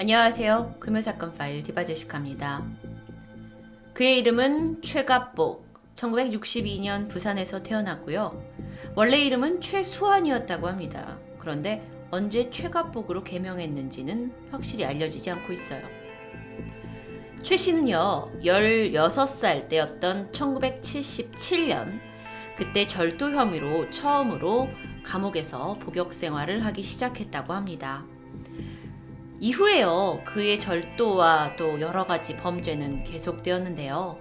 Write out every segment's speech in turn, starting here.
안녕하세요. 금요사건 파일 디바제시카입니다. 그의 이름은 최갑복. 1962년 부산에서 태어났고요. 원래 이름은 최수환이었다고 합니다. 그런데 언제 최갑복으로 개명했는지는 확실히 알려지지 않고 있어요. 최 씨는요, 16살 때였던 1977년, 그때 절도 혐의로 처음으로 감옥에서 복역 생활을 하기 시작했다고 합니다. 이후에요, 그의 절도와 또 여러 가지 범죄는 계속되었는데요.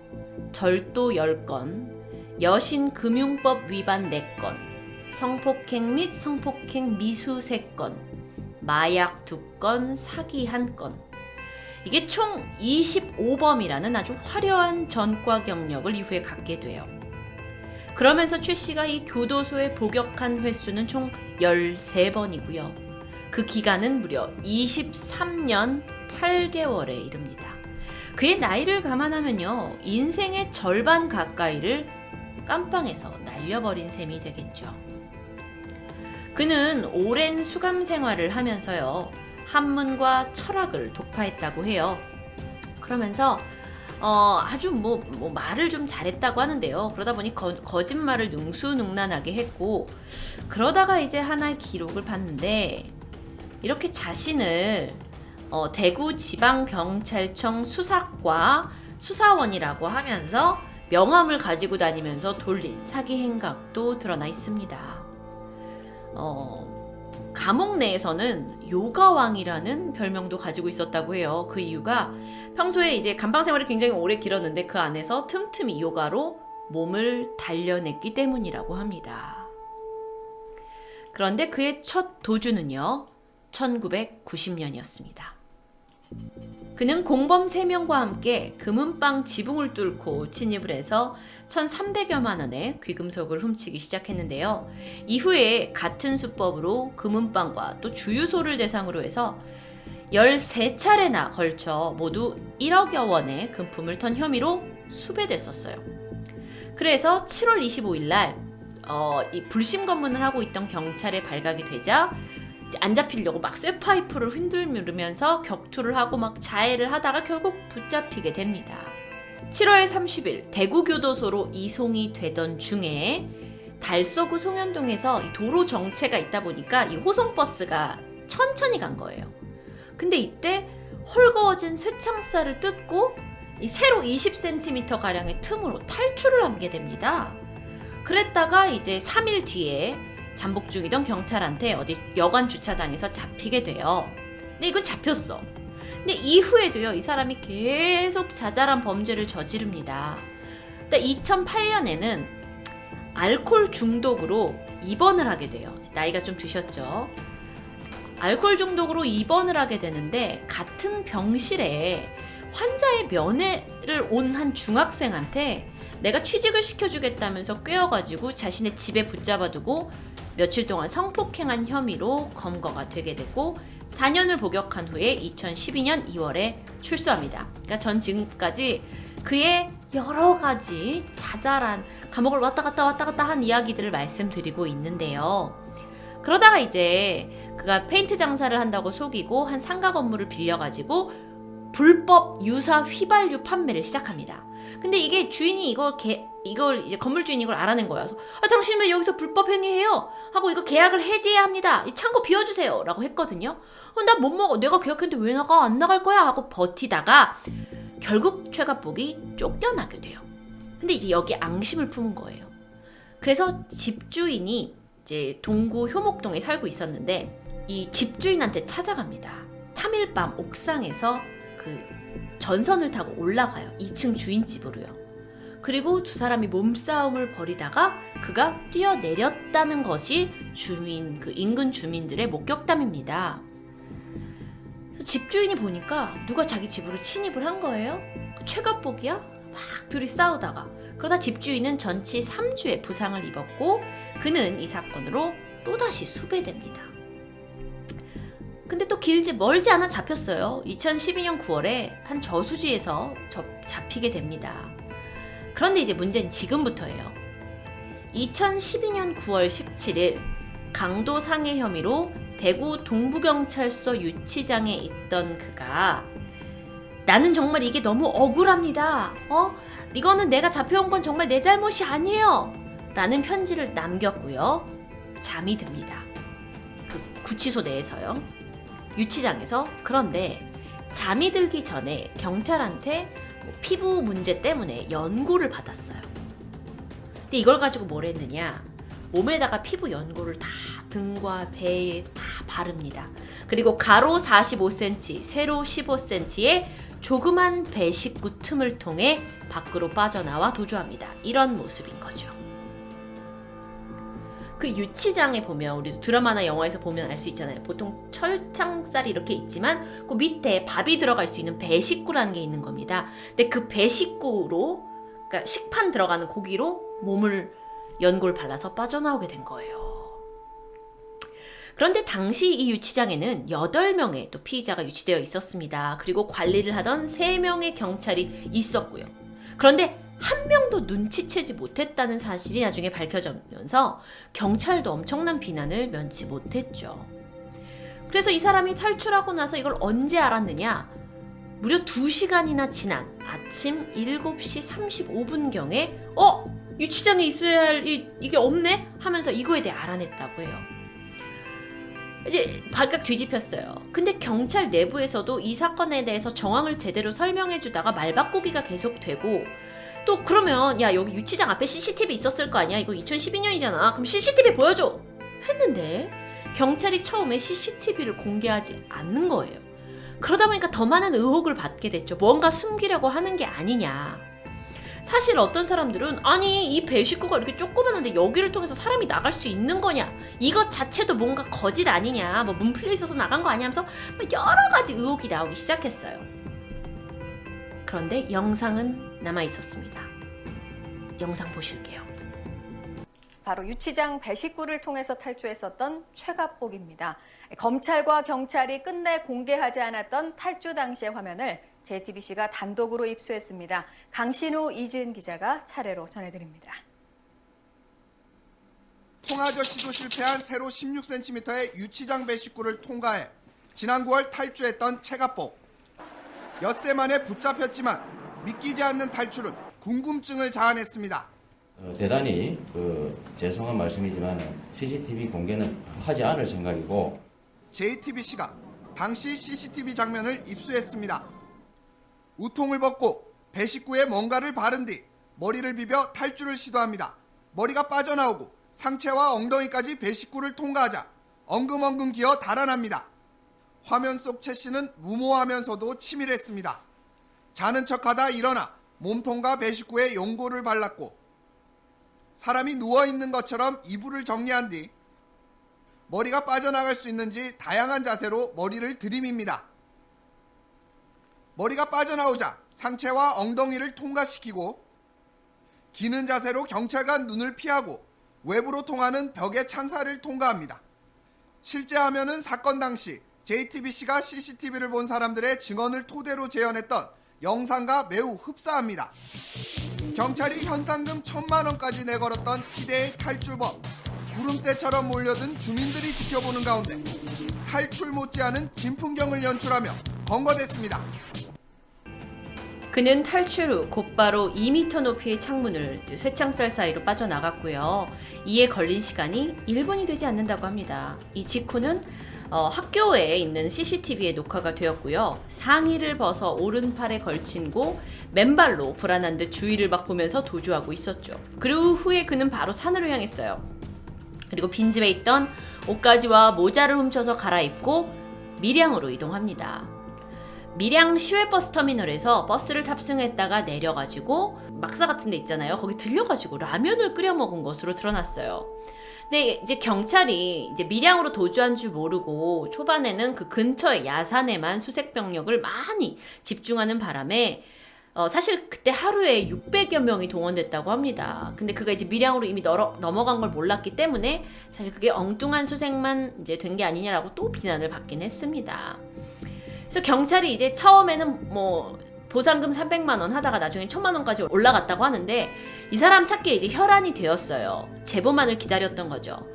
절도 10건, 여신 금융법 위반 4건, 성폭행 및 성폭행 미수 3건, 마약 2건, 사기 1건. 이게 총 25범이라는 아주 화려한 전과 경력을 이후에 갖게 돼요. 그러면서 최 씨가 이 교도소에 복역한 횟수는 총 13번이고요. 그 기간은 무려 23년 8개월에 이릅니다. 그의 나이를 감안하면요. 인생의 절반 가까이를 깜빵에서 날려버린 셈이 되겠죠. 그는 오랜 수감 생활을 하면서요. 한문과 철학을 독파했다고 해요. 그러면서 어, 아주 뭐, 뭐 말을 좀 잘했다고 하는데요. 그러다 보니 거, 거짓말을 능수능란하게 했고 그러다가 이제 하나의 기록을 봤는데 이렇게 자신을 어, 대구 지방경찰청 수사과 수사원이라고 하면서 명함을 가지고 다니면서 돌린 사기 행각도 드러나 있습니다. 어, 감옥 내에서는 요가왕이라는 별명도 가지고 있었다고 해요. 그 이유가 평소에 이제 감방 생활이 굉장히 오래 길었는데 그 안에서 틈틈이 요가로 몸을 단련했기 때문이라고 합니다. 그런데 그의 첫 도주는요, 1990년이었습니다. 그는 공범 3명과 함께 금은방 지붕을 뚫고 침입을 해서 1,300여만 원의 귀금속을 훔치기 시작했는데요. 이후에 같은 수법으로 금은방과 또 주유소를 대상으로 해서 13차례나 걸쳐 모두 1억여 원의 금품을 턴 혐의로 수배됐었어요. 그래서 7월 25일 날, 어, 이 불심 검문을 하고 있던 경찰에 발각이 되자 안 잡히려고 막 쇠파이프를 흔들면서 격투를 하고 막 자해를 하다가 결국 붙잡히게 됩니다. 7월 30일 대구교도소로 이송이 되던 중에 달서구 송현동에서 도로 정체가 있다 보니까 이 호송버스가 천천히 간 거예요. 근데 이때 헐거워진 쇠창살을 뜯고 이 세로 20cm 가량의 틈으로 탈출을 하게 됩니다. 그랬다가 이제 3일 뒤에 잠복 중이던 경찰한테 어디 여관 주차장에서 잡히게 돼요. 근데 이건 잡혔어. 근데 이후에도요, 이 사람이 계속 자잘한 범죄를 저지릅니다. 근데 2008년에는 알코올 중독으로 입원을 하게 돼요. 나이가 좀 드셨죠? 알코올 중독으로 입원을 하게 되는데 같은 병실에 환자의 면회를 온 한 중학생한테 내가 취직을 시켜주겠다면서 꿰어가지고 자신의 집에 붙잡아두고 며칠 동안 성폭행한 혐의로 검거가 되게 되고 4년을 복역한 후에 2012년 2월에 출소합니다. 그러니까 전 지금까지 그의 여러 가지 자잘한 감옥을 왔다 갔다 왔다 갔다 한 이야기들을 말씀드리고 있는데요. 그러다가 이제 그가 페인트 장사를 한다고 속이고 한 상가 건물을 빌려가지고 불법 유사 휘발유 판매를 시작합니다. 근데 이게 주인이 이걸 개, 이걸 이제 건물 주인이 이걸 알아낸. 그래서 아 당신 왜 여기서 불법 행위해요? 하고 이거 계약을 해지해야 합니다. 이 창고 비워주세요라고 했거든요. 어, 나못 먹어. 내가 계약했는데 왜 나가? 안 나갈 거야 하고 버티다가 결국 최갑복이 쫓겨나게 돼요. 근데 이제 여기 앙심을 품은 거예요. 그래서 집주인이 이제 동구 효목동에 살고 있었는데 이 집주인한테 찾아갑니다. 3일 밤 옥상에서 그 전선을 타고 올라가요. 2층 주인집으로요. 그리고 두 사람이 몸싸움을 벌이다가 그가 뛰어내렸다는 것이 주민, 그 인근 주민들의 목격담입니다. 집주인이 보니까 누가 자기 집으로 침입을 한 거예요. 그 최갑복이야? 막 둘이 싸우다가. 그러다 집주인은 전치 3주의 부상을 입었고 그는 이 사건으로 또다시 수배됩니다. 근데 또 길지 멀지 않아 잡혔어요. 2012년 9월에 한 저수지에서 접, 잡히게 됩니다. 그런데 이제 문제는 지금부터예요. 2012년 9월 17일 강도 상해 혐의로 대구 동부경찰서 유치장에 있던 그가 나는 정말 이게 너무 억울합니다. 어? 이거는 내가 잡혀온 건 정말 내 잘못이 아니에요. 라는 편지를 남겼고요. 잠이 듭니다. 그 구치소 내에서요. 유치장에서. 그런데 잠이 들기 전에 경찰한테 뭐 피부 문제 때문에 연고를 받았어요. 근데 이걸 가지고 뭘 했느냐? 몸에다가 피부 연고를 다 등과 배에 다 바릅니다. 그리고 가로 45cm, 세로 15cm의 조그만 배식구 틈을 통해 밖으로 빠져나와 도주합니다. 이런 모습인 거죠. 그 유치장에 보면 우리 드라마나 영화에서 보면 알 수 있잖아요. 보통 철창살이 이렇게 있지만 그 밑에 밥이 들어갈 수 있는 배식구라는 게 있는 겁니다. 근데 그 배식구로 그러니까 식판 들어가는 고기로 몸을 연골 발라서 빠져나오게 된 거예요. 그런데 당시 이 유치장에는 8명의 또 피의자가 유치되어 있었습니다. 그리고 관리를 하던 3명의 경찰이 있었고요. 그런데 한 명도 눈치채지 못했다는 사실이 나중에 밝혀지면서 경찰도 엄청난 비난을 면치 못했죠. 그래서 이 사람이 탈출하고 나서 이걸 언제 알았느냐? 무려 2시간이나 지난 아침 7시 35분경에 어? 유치장에 있어야 할 이, 이게 없네? 하면서 이거에 대해 알아냈다고 해요. 이제 발칵 뒤집혔어요. 근데 경찰 내부에서도 이 사건에 대해서 정황을 제대로 설명해 주다가 말바꾸기가 계속되고 또 그러면 야 여기 유치장 앞에 CCTV 있었을 거 아니야? 이거 2012년이잖아. 그럼 CCTV 보여줘. 했는데 경찰이 처음에 CCTV를 공개하지 않는 거예요. 그러다 보니까 더 많은 의혹을 받게 됐죠. 뭔가 숨기려고 하는 게 아니냐. 사실 어떤 사람들은 아니 이 배식구가 이렇게 조그만한데 여기를 통해서 사람이 나갈 수 있는 거냐 이것 자체도 뭔가 거짓 아니냐 뭐 문 풀려 있어서 나간 거 아니야 하면서 막 여러 가지 의혹이 나오기 시작했어요 그런데 영상은 남아 있었습니다 영상 보실게요 바로 유치장 배식구를 통해서 탈주했었던 최갑복입니다. 검찰과 경찰이 끝내 공개하지 않았던 탈주 당시의 화면을 JTBC가 단독으로 입수했습니다. 강신우, 이지은 기자가 차례로 전해드립니다. 통하저 시도 실패한 세로 16cm의 유치장 배식구를 통과해 지난 9월 탈주했던 최갑복. 엿새 만에 붙잡혔지만 믿기지 않는 탈출은 궁금증을 자아냈습니다. 어, 대단히 그 죄송한 말씀이지만 CCTV 공개는 하지 않을 생각이고 JTBC가 당시 CCTV 장면을 입수했습니다. 우통을 벗고 배 식구에 뭔가를 바른 뒤 머리를 비벼 탈주를 시도합니다. 머리가 빠져나오고 상체와 엉덩이까지 배 식구를 통과하자 엉금엉금 기어 달아납니다. 화면 속최 씨는 무모하면서도 치밀했습니다. 자는 척하다 일어나 몸통과 배식구에 용고를 발랐고 사람이 누워있는 것처럼 이불을 정리한 뒤 머리가 빠져나갈 수 있는지 다양한 자세로 머리를 들이밉니다. 머리가 빠져나오자 상체와 엉덩이를 통과시키고 기는 자세로 경찰관 눈을 피하고 외부로 통하는 벽의 창살을 통과합니다. 실제 화면은 사건 당시 JTBC가 CCTV를 본 사람들의 증언을 토대로 재현했던 영상과 매우 흡사합니다. 경찰이 현상금 천만 원까지 내걸었던 희대의 탈출법. 구름대처럼 몰려든 주민들이 지켜보는 가운데 탈출 못지않은 진풍경을 연출하며 검거됐습니다. 그는 탈출 후 곧바로 2m 높이의 창문을 쇠창살 사이로 빠져나갔고요. 이에 걸린 시간이 1분이 되지 않는다고 합니다. 이 직후는 어, 학교에 있는 CCTV에 녹화가 되었고요. 상의를 벗어 오른팔에 걸친 고 맨발로 불안한 듯 주위를 막 보면서 도주하고 있었죠. 그리고 후에 그는 바로 산으로 향했어요. 그리고 빈집에 있던 옷가지와 모자를 훔쳐서 갈아입고 밀양으로 이동합니다. 밀양 시외버스 터미널에서 버스를 탑승했다가 내려가지고 막사 같은 데 있잖아요. 거기 들려가지고 라면을 끓여 먹은 것으로 드러났어요. 근데 이제 경찰이 이제 밀양으로 도주한 줄 모르고 초반에는 그 근처의 야산에만 수색 병력을 많이 집중하는 바람에 어, 사실 그때 하루에 600여 명이 동원됐다고 합니다. 근데 그가 이제 밀양으로 이미 넘어, 넘어간 걸 몰랐기 때문에 사실 그게 엉뚱한 수색만 이제 된 게 아니냐라고 또 비난을 받긴 했습니다. 그래서 경찰이 이제 처음에는 뭐 보상금 300만 원 하다가 나중에 1000만 원까지 올라갔다고 하는데 이 사람 찾기에 이제 혈안이 되었어요. 제보만을 기다렸던 거죠.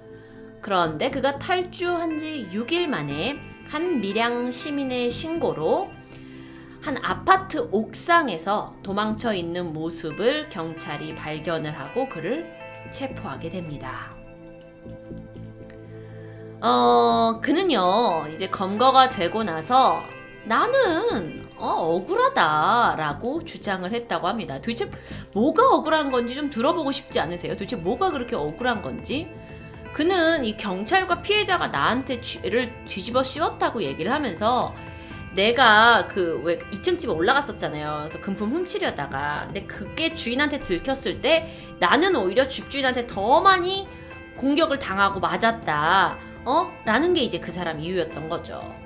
그런데 그가 탈주한 지 6일 만에 한 밀양 시민의 신고로 한 아파트 옥상에서 도망쳐 있는 모습을 경찰이 발견을 하고 그를 체포하게 됩니다. 어, 그는요, 이제 검거가 되고 나서 나는 어, 억울하다라고 주장을 했다고 합니다. 도대체 뭐가 억울한 건지 좀 들어보고 싶지 않으세요? 도대체 뭐가 그렇게 억울한 건지? 그는 이 경찰과 피해자가 나한테 죄를 뒤집어 씌웠다고 얘기를 하면서 내가 그 왜 2층 집에 올라갔었잖아요. 그래서 금품 훔치려다가 근데 그게 주인한테 들켰을 때 나는 오히려 집주인한테 더 많이 공격을 당하고 맞았다. 어? 라는 게 이제 그 사람 이유였던 거죠.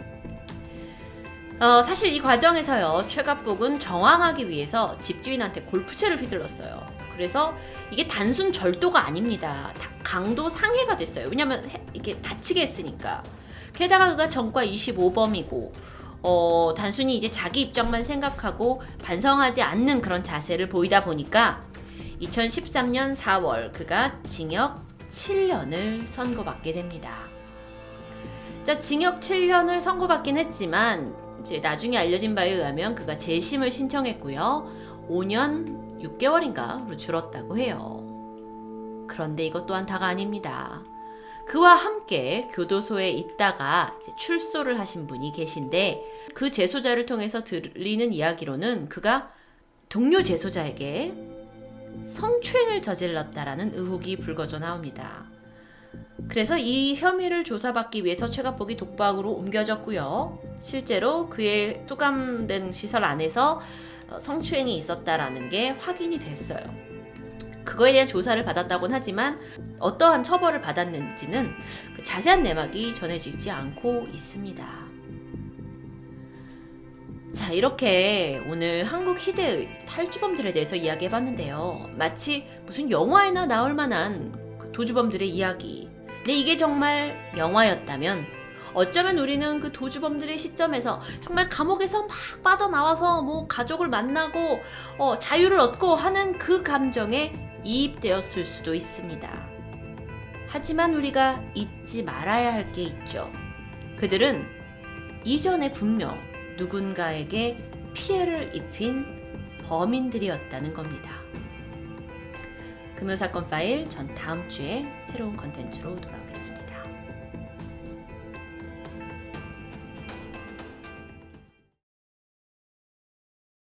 어, 사실 이 과정에서요, 최갑복은 정황하기 위해서 집주인한테 골프채를 휘둘렀어요. 그래서 이게 단순 절도가 아닙니다. 다- 강도 상해가 됐어요. 왜냐면 해- 이렇게 다치게 했으니까. 게다가 그가 전과 25범이고, 어, 단순히 이제 자기 입장만 생각하고 반성하지 않는 그런 자세를 보이다 보니까 2013년 4월 그가 징역 7년을 선고받게 됩니다. 자, 징역 7년을 선고받긴 했지만 이제 나중에 알려진 바에 의하면 그가 재심을 신청했고요. 5년 6개월인가로 줄었다고 해요. 그런데 이것 또한 다가 아닙니다. 그와 함께 교도소에 있다가 출소를 하신 분이 계신데 그 재소자를 통해서 들리는 이야기로는 그가 동료 재소자에게 성추행을 저질렀다라는 의혹이 불거져 나옵니다. 그래서 이 혐의를 조사받기 위해서 최갑복이 독박으로 옮겨졌고요. 실제로 그의 수감된 시설 안에서 어, 성추행이 있었다라는 게 확인이 됐어요. 그거에 대한 조사를 받았다곤 하지만 어떠한 처벌을 받았는지는 그 자세한 내막이 전해지지 않고 있습니다. 자, 이렇게 오늘 한국 희대의 탈주범들에 대해서 이야기해 봤는데요. 마치 무슨 영화에나 나올 만한 그 도주범들의 이야기. 근데 이게 정말 영화였다면 어쩌면 우리는 그 도주범들의 시점에서 정말 감옥에서 막 빠져나와서 뭐 가족을 만나고 어, 자유를 얻고 하는 그 감정에 이입되었을 수도 있습니다. 하지만 우리가 잊지 말아야 할 게 있죠. 그들은 이전에 분명 누군가에게 피해를 입힌 범인들이었다는 겁니다. 금요사건 파일 전 다음 주에 새로운 컨텐츠로 돌아오겠습니다.